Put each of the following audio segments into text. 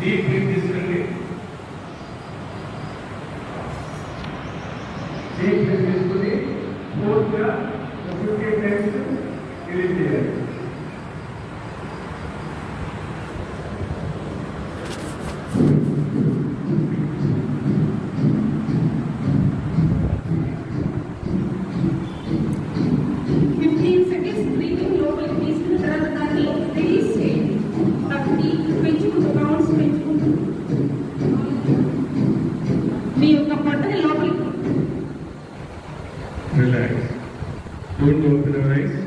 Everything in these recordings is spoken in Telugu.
డీప్ బ్రీత్ తీసుకోండి డీప్ బ్రీత్ తీసుకుని పూర్తిగా ఫిఫ్టీ టైమ్స్ రిలీజ్ చేయాలి ఫిఫ్టీన్ సెకండ్స్ బ్రీతింగ్ లోపలికి తీసుకున్న తర్వాత దాన్ని రిలీజ్ చేయండి కాబట్టి పెంచుకుంటూ కౌంట్స్ పెంచుకుంటూ మీ యొక్క పొట్టని లోపలికి relax don't open your eyes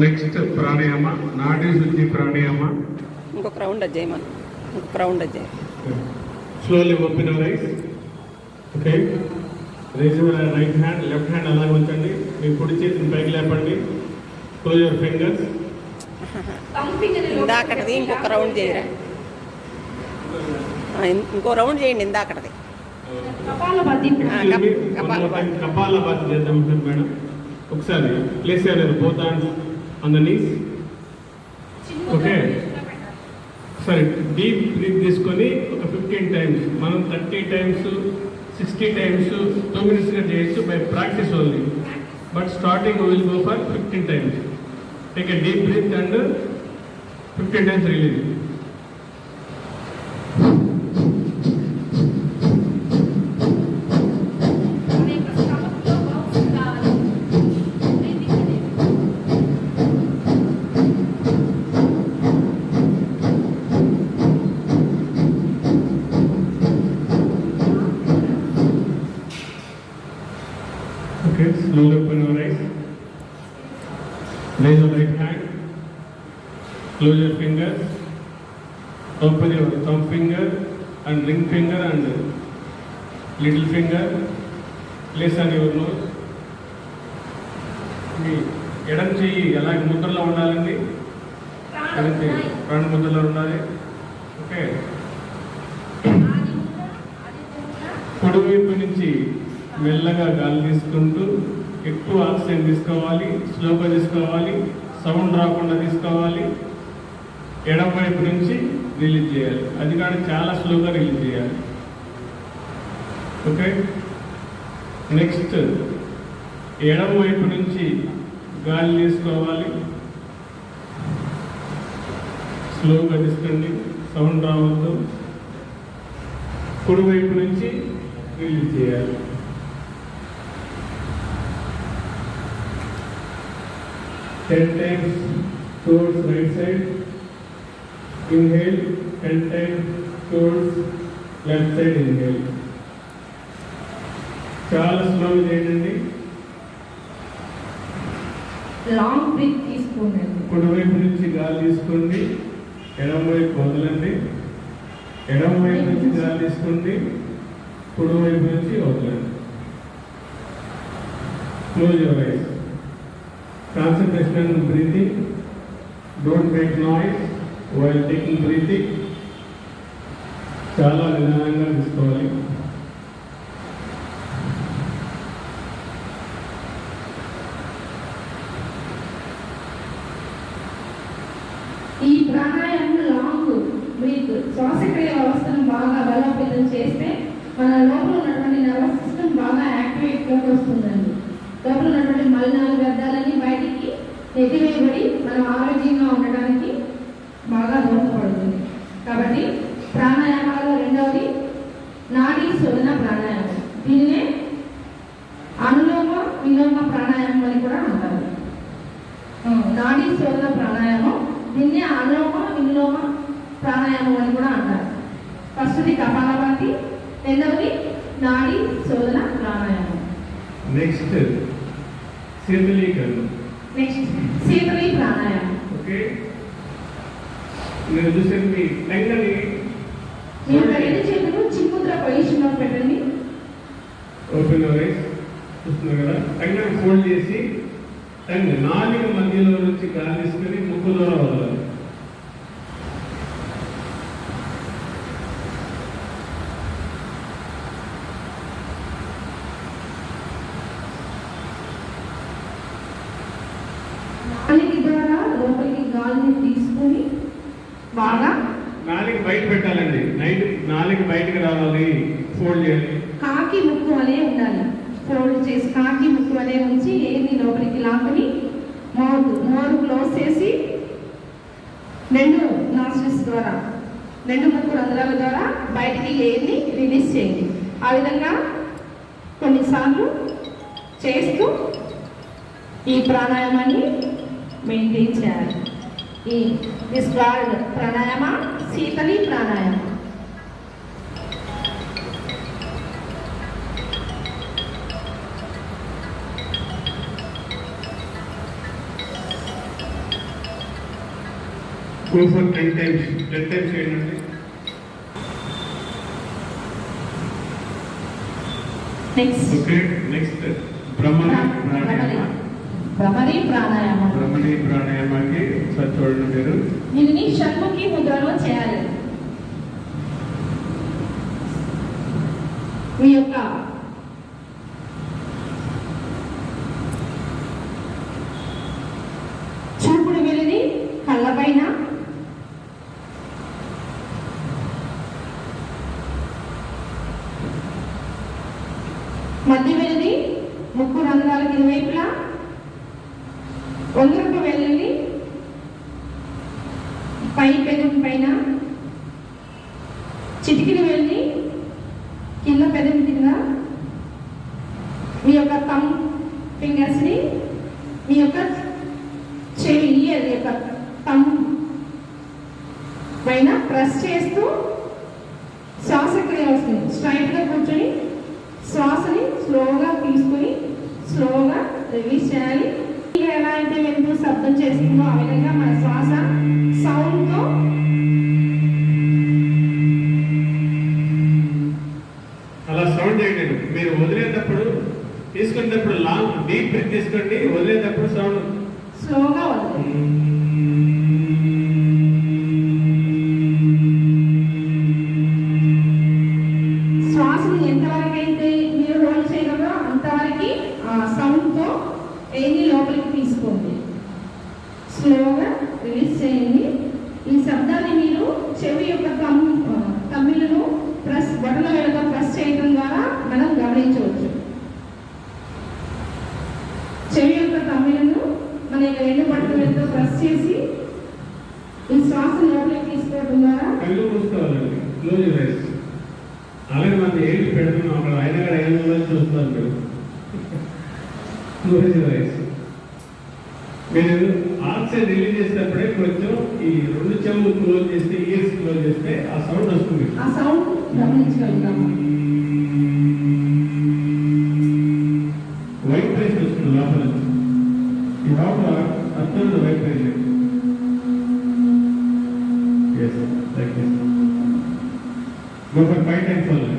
next pranayama Nadi Shuddhi pranayama ఇంకొక రౌండ్ అది చేయమను ఇంకొక రౌండ్ అది చేయి slowly open eyes okay raise right hand left hand అలాగే ఉంచండి. మీ కుడి చేతిని పైకి లేపండి. క్లోజ్ యువర్ ఫింగర్స్ ఇందాకటిది ఇంకొక రౌండ్ చేయరా? ఇంకో రౌండ్ చేయండి ఇందాకటిది. కపాలభాతి ఆ, కప్- కపాలభాతి. కపాలభాతి చేద్దాం మేడం. ఒకసారి ప్లేస్ అయ్యారు బోత్ నీస్ ఓకే సరే డీప్ బ్రీత్ తీసుకొని ఒక ఫిఫ్టీన్ టైమ్స్ మనం thirty times sixty times two మినిట్స్గా చేయొచ్చు by practice only but starting will go for fifteen times take a deep breath and fifteen times release and ring finger and little finger. Place on your nose. మీ ఎడం చెయ్యి ఎలాగ ముద్రలో ఉండాలండి ఎడం చెయ్యి ముద్రలో ఉండాలి ఓకే కుడివైపు నుంచి మెల్లగా గాలి తీసుకుంటూ ఎక్కువ ఆక్సిజన్ తీసుకోవాలి స్లోగా తీసుకోవాలి సౌండ్ రాకుండా తీసుకోవాలి ఎడం వైపు నుంచి రిలీజ్ చేయాలి. అది కానీ చాలా స్లోగా రిలీజ్ చేయాలి. ఓకే నెక్స్ట్ ఎడం వైపు నుంచి గాలి తీసుకోవాలి స్లోగా తీసుకోండి. సౌండ్ రావద్దు. కుడివైపు నుంచి రిలీజ్ చేయాలి. Ten times towards right side inhale ten times towards left side inhale చాలా స్లోగా చేయండి. లాంగ్ బ్రీత్ తీసుకోండి కుడివైపు నుంచి గాలి తీసుకోండి. ఎడమ వైపు వదలండి. ఎడమ వైపు నుంచి గాలి తీసుకోండి. కుడివైపు నుంచి వదలండి. Close your eyes concentration breathing don't make noise while taking breathing చాలా నిదానంగా తీసుకోవాలి ఈ ప్రాణాయామం లాంగ్ బ్రీత్ శ్వాసక్రియ వ్యవస్థను బాగా బలోపేతం చేస్తే మన లోపల ఉన్నటువంటి నర్వస్ సిస్టమ్ బాగా యాక్టివేట్లోకి వస్తుందండి లోపల ఉన్నటువంటి మలినాలు వ్యర్థాలన్నీ బయటికి నెట్టివేయబడి మనం ఆరోగ్యంగా ఉండడానికి బాగా దోహదపడుతుంది కాబట్టి ప్రాణాయామాలలో రెండవది నాడీ శోధన ప్రాణాయామం దీన్నే అనులోమ విలోమ ప్రాణాయామం అని కూడా అంటారు ఆ, నాడీ శోధన ప్రాణాయామం దీన్నే అనులోమ విలోమ ప్రాణాయామం అని కూడా అంటారు. ఫస్ట్ది కపాలభాతి రెండవది నాడీ శోధన ప్రాణాయామం. నెక్స్ట్ శీతలీకరణ. నెక్స్ట్ శీతలి ప్రాణాయామం. ఓకే మీరు చూసారు మీ రెండు చేతులు చిన్ముద్ర పొజిషన్లో పెట్టండి. ఓపెన్ చూస్తున్నారు కదా? ఫోల్డ్ చేసి టంగ్ నాలుగు మధ్యలో నుంచి గాలి తీసుకొని ముక్కు ద్వారా వదలాలి. నాలుగు ద్వారా లోపలికి గాలిని తీసుకొని బాగా నాలుగు బయట పెట్టాలండి. నైట్ నాలుగు బయటకు రావాలి. ఫోల్డ్ చేయాలి. కాకి ముక్కు వలె ఉండాలి. ఫోల్డ్ చేసి కాకి ముక్కు అనే ఉంచి ఏది లోపలికి లాక్కుని మోరు మోరు క్లోజ్ చేసి రెండు నాస్ట్రిల్స్ ద్వారా రెండు ముక్కు రంధ్రాల ద్వారా బయటికి ఏది రిలీజ్ చేయండి. ఆ విధంగా కొన్నిసార్లు చేస్తూ ఈ ప్రాణాయామాన్ని మెయింటైన్ చేయాలి. ఈ దిస్ ప్రాణాయామ శీతలి ప్రాణాయామం. Go for ten times ten times next okay next Brahmani pranayama Bhramari ప్రాణాయామం బ్రహ్మణి ప్రాణాయామానికి ఒకసారి చూడండి మీరు దీనిని షణ్ముఖి ముద్రలో చేయాలి. మీ యొక్క మధ్య వెళ్ళి ముక్కు రంధ్రాలకు ఇరువైపులా. ఒంగరపు వెల్లుల్లి పై పెదవి పైన. చిటికిన వెళ్ళి కింద పెదవి కింద. మీ యొక్క తమ్ ఫింగర్స్ని మీ యొక్క చెవి అది యొక్క తమ్ పైన ప్రెస్ చేస్తూ శ్వాసక్రియ వస్తుంది. స్ట్రైట్గా కూర్చొని శ్వాసని స్లోగా తీసుకుని స్లోగా రిలీజ్ చేయాలి. ఎలా అయితే వెంటూ శబ్దం చేస్తుందో ఆ విధంగా మన శ్వాస సౌండ్తో అలా సౌండ్ చేయండి మీరు వదిలేటప్పుడు తీసుకునేటప్పుడు లాంగ్ డీప్ బ్రీత్ తీసుకోండి. వదిలేటప్పుడు సౌండ్ స్లోగా వదలండి శ్వాసను ఎంతవరకు అయితే మీరు హోల్డ్ చేయగలరో అంతవరకు ఆ సౌండ్తో ఏది లోపలికి తీసుకోండి స్లోగా రిలీజ్ చేయండి ఈ శబ్దాన్ని మీరు చెవి యొక్క తమ్ తమ్మిలను ప్రెస్ బొటన వేలతో ప్రెస్ చేయడం ద్వారా మనం గమనించవచ్చు చెవి యొక్క తమ్మిలను మన యొక్క రెండు బొటన వేలతో ప్రెస్ చేసి ఈ శ్వాస లోపలికి తీసుకోవడం ద్వారా కళ్ళు మూసుకోవాలండి క్లోజ్ రైస్ అలాగే మన ఏళ్ళు పెడుతున్నాం అక్కడ ఆయన కూడా ఏళ్ళు ఉందని చూస్తున్నారు మీరు మీరు ఆక్సిజన్ రిలీజ్ చేసేటప్పుడే కొంచెం ఈ రెండు చెవులు క్లోజ్ చేస్తే ఇయర్స్ క్లోజ్ చేస్తే ఆ సౌండ్ వస్తుంది. ఆ సౌండ్ గమనించగలుగుతాము వైబ్రేషన్ వస్తుంది లోపల. ఈ లోపల అర్థం vibration yes like this go for five times only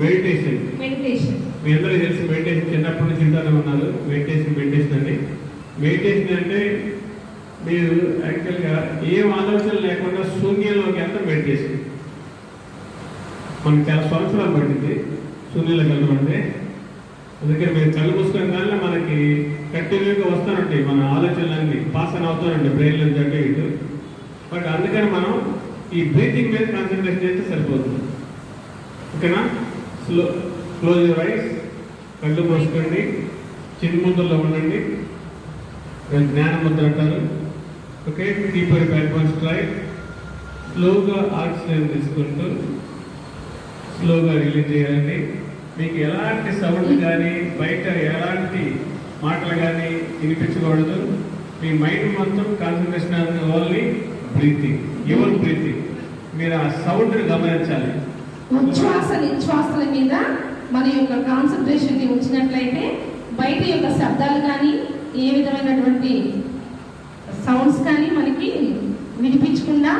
meditation meditation మీ అందరికీ తెలిసి మెడిటేషన్ చిన్నప్పటి నుంచి ఇంటానే ఉన్నారు. మెడిటేషన్ మెడిటేషన్ అండి మెడిటేషన్ అంటే మీరు యాక్చువల్గా ఏం ఆలోచన లేకుండా శూన్యంలోకి వెళ్తాం మెడిటేషన్ మనకి చాలా సంవత్సరాలు పడింది శూన్యంలోకి వెళ్ళడం అంటే అందుకని మీరు కళ్ళు మూసుకొని కానీ మనకి కంటిన్యూగా వస్తానండి మన ఆలోచనలన్నీ. పాస్ అని అవుతానండి బ్రెయిన్ నుంచి అంటే ఇటు. బట్ అందుకని మనం ఈ బ్రీతింగ్ మీద కాన్సన్ట్రేషన్ చేస్తే సరిపోతుంది. ఓకేనా? స్లో క్లోజ్ యువర్ ఐస్ కళ్ళు మూసుకోండి చిన్న ముద్రలో ఉండండి. దాన్ని జ్ఞాన ముద్ర అంటారు. Okay keep your backbone స్లోగా ఆక్సిజన్ తీసుకుంటూ స్లోగా రిలీజ్ చేయాలండి. మీకు ఎలాంటి సౌండ్ కానీ బయట ఎలాంటి మాటలు కానీ వినిపించకూడదు. మీ మైండ్ మొత్తం concentration only breathing your breathing. మీరు ఆ సౌండ్ని గమనించాలి. ఉచ్ఛ్వాస నిశ్వాసల మీద మన యొక్క కాన్సన్ట్రేషన్కి ఉంచినట్లయితే బయట యొక్క శబ్దాలు కానీ ఏ విధమైనటువంటి సౌండ్స్ కానీ మనకి వినిపించకుండా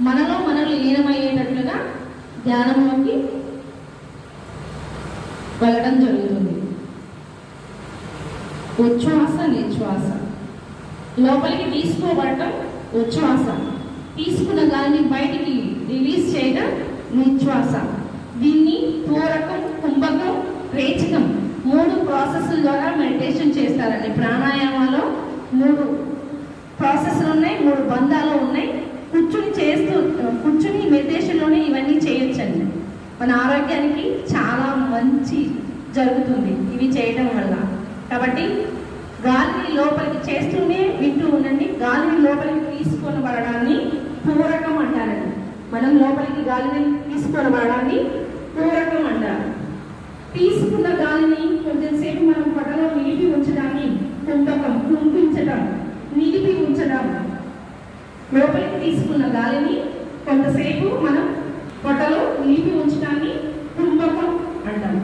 మనలో మనలో లీనమయ్యేటట్లుగా ధ్యానంలోకి వెళ్ళడం జరుగుతుంది. ఉచ్ఛ్వాస నిశ్వాస. లోపలికి తీసుకోబడటం ఉచ్ఛ్వాస. తీసుకున్న దాన్ని బయటికి రిలీజ్ చేయడం నిశ్వాస. దీన్ని పూరకం కుంభకం రేచకం మూడు ప్రాసెస్ల ద్వారా మెడిటేషన్ చేస్తారండి. ప్రాణాయామాలో మూడు ప్రాసెస్లు ఉన్నాయి మూడు బంధాలు ఉన్నాయి. కూర్చుని చేస్తూ కూర్చుని మెడిటేషన్లోనే ఇవన్నీ చేయొచ్చండి. మన ఆరోగ్యానికి చాలా మంచి జరుగుతుంది ఇవి చేయడం వల్ల. కాబట్టి గాలిని లోపలికి చేస్తూనే వింటూ ఉండండి. గాలిని లోపలికి తీసుకొనబడడాన్ని పూరకం అంటారండి. మనం లోపలికి గాలిని తీసుకొనబడడాన్ని పూరకం అంటారు. తీసుకున్న గాలిని కొంచెం సేపు మనం పొట్టలో నిలిపి ఉంచడాన్ని కుంభకం కుంపించడం నిలిపి ఉంచడం. లోపలికి తీసుకున్న గాలిని కొంతసేపు మనం పొట్టలో నిలిపి ఉంచడాన్ని కుంభకం అంటాం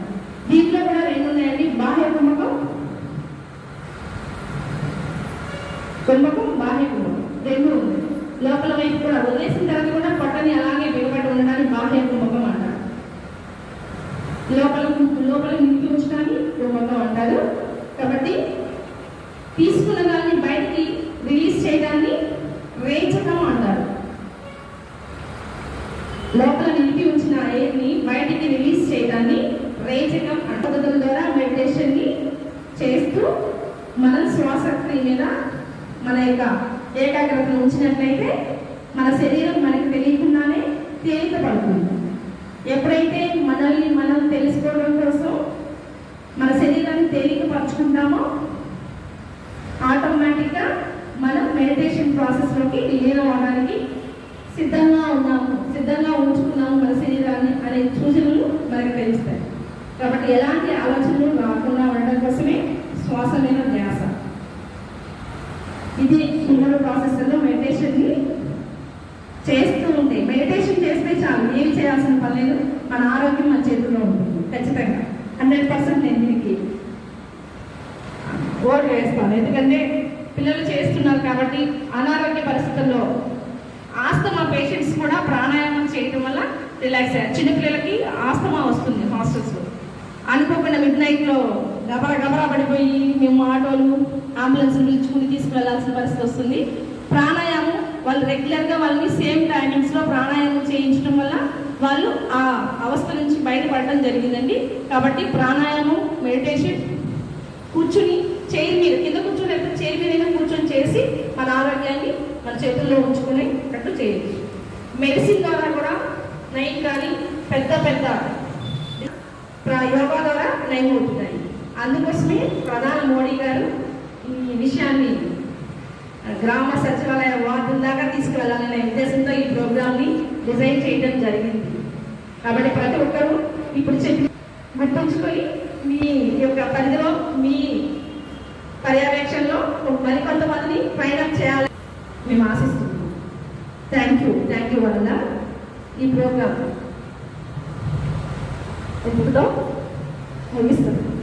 దీంట్లో కూడా రెండు ఉన్నాయండి బాహ్య కుంభకం కుంభకం బాహ్య కుంభకం రెండు ఉన్నాయి లోపల వైపు కూడా వదిలేసిన తర్వాత కూడా పొట్టని అలాగే బిగబడి ఉండడాన్ని బాహ్య కుంభకం అంటారు లోపల లోపల నింపి ఉంచడాన్ని కుంభకం అంటారు కాబట్టి తీసుకున్న దాన్ని బయటికి రిలీజ్ చేయడాన్ని రేచకం అంటారు లోపల నింపి ఉంచిన ఎయిర్ని బయటికి రిలీజ్ చేయడాన్ని రేచకం పద్ధతుల ద్వారా మెడిటేషన్ని చేస్తూ మనం శ్వాసక్రియ మీద మన యొక్క ఏకాగ్రతను ఉంచినట్లయితే మన శరీరం మనకు తెలియకుండానే తేలిక పడుతుంది ఎప్పుడైతే మనల్ని మనం తెలుసుకోవడం కోసం మన శరీరాన్ని తేలికపరచుకుంటామో ఆటోమేటిక్గా మనం మెడిటేషన్ ప్రాసెస్లోకి లీనం అవ్వడానికి సిద్ధంగా ఉన్నాము సిద్ధంగా ఉంచుకున్నాము మన శరీరాన్ని అనే సూచనలు మనకు తెలుస్తాయి. కాబట్టి ఎలాంటి ఆలోచనలు రాకుండా ఉండడం కోసమే శ్వాస లేని ధ్యాస. ఇది ఈ ప్రాసెస్లో మెడిటేషన్ని చేస్తూ ఉంటే మెడిటేషన్ చేస్తే చాలు ఏమి చేయాల్సిన పని లేదు మన ఆరోగ్యం మన చేతుల్లో ఉంటుంది ఖచ్చితంగా. హండ్రెడ్ పర్సెంట్ నేను దీనికి ఓటు వేస్తాను. ఎందుకంటే పిల్లలు చేస్తున్నారు కాబట్టి అనారోగ్య పరిస్థితుల్లో ఆస్తమా పేషెంట్స్ కూడా ప్రాణాయామం చేయడం వల్ల రిలాక్స్ అయ్యారు. చిన్నపిల్లలకి ఆస్తమా వస్తుంది హాస్టల్స్ అనుకోకుండా మిడ్ నైట్లో గబరా గబరా పడిపోయి మేము ఆటోలు అంబులెన్స్ పిలుచుకుని తీసుకువెళ్ళాల్సిన పరిస్థితి వస్తుంది. ప్రాణాయామం వాళ్ళు రెగ్యులర్గా వాళ్ళని సేమ్ టైమింగ్స్లో ప్రాణాయామం చేయించడం వల్ల వాళ్ళు ఆ అవస్థ నుంచి బయటపడడం జరిగిందండి. కాబట్టి ప్రాణాయామం మెడిటేషన్ కూర్చుని చైర్ మీద కింద కూర్చొని లేకపోతే చైర్ మీద కూర్చొని చేసి మన ఆరోగ్యాన్ని మన చేతుల్లో ఉంచుకునేటట్టు చేయొచ్చు. మెడిసిన్ ద్వారా కూడా నైట్ కానీ పెద్ద పెద్ద యోగా ద్వారా నయమవుతున్నాయి. అందుకోసమే ప్రధాని మోడీ గారు ఈ విషయాన్ని గ్రామ సచివాలయ వార్డుల దాకా తీసుకువెళ్ళాలనే ఉద్దేశంతో ఈ ప్రోగ్రామ్ని డిజైన్ చేయడం జరిగింది. కాబట్టి ప్రతి ఒక్కరూ ఇప్పుడు చెప్పి గుర్తుంచుకొని మీ యొక్క పరిధిలో మీ పర్యవేక్షణలో మరికొంతమందిని ప్రయాణం చేయాలని మేము ఆశిస్తున్నాం. థ్యాంక్ యూ థ్యాంక్ యూ వల్ల ఈ ప్రోగ్రామ్ ఇంతటితో ముగిస్తున్నాం ఎవరైనా